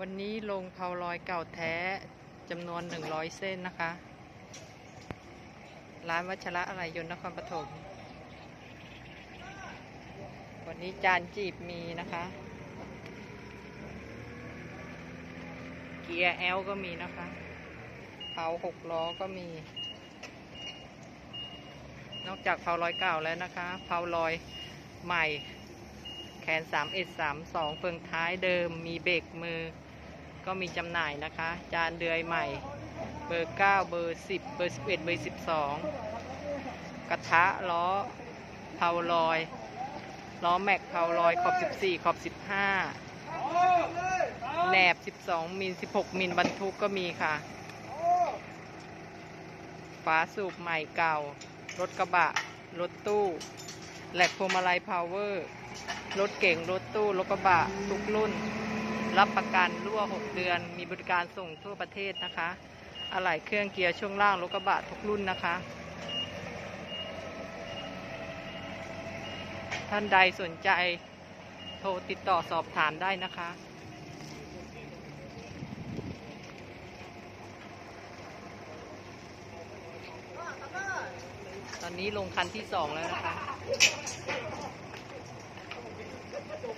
วันนี้ลงเผาลอยเก่าแท้จำนวน 100 เส้นนะคะ ร้านวัชระอะไรยนต์นครปฐมวันนี้จานจีบมีนะคะ เกียร์แอลก็มีนะคะเผาหกล้อก็มี นอกจากเผาลอยเก่าแล้วนะคะเผาลอยใหม่ แขน 3 1 3 2 เฟืองท้ายเดิม มีเบรกมือ ก็มีจำหน่ายนะคะ จานเดือยใหม่ เบอร์ 9 เบอร์ 10 เบอร์ 11 เบอร์ 12 กระทะล้อเผาลอย ล้อแม็กเผาลอยขอบ 14 ขอบ 15แหนบ 12 มิล 16 มิลบรรทุกก็มีค่ะฝาสูบใหม่เก่า รถกระบะ รถตู้ แหลกพวงมาลัยพาวเวอร์ รถเก่งรถตู้รถกระบะทุกรุ่น รับประกันรั่ว 6 เดือน มีบริการส่งทั่วประเทศนะคะอะไหล่เครื่องเกียร์ช่วงล่างรถกระบะทุกรุ่นนะคะ ท่านใดสนใจโทรติดต่อสอบถามได้นะคะตอนนี้ลงคันที่สองแล้วนะคะ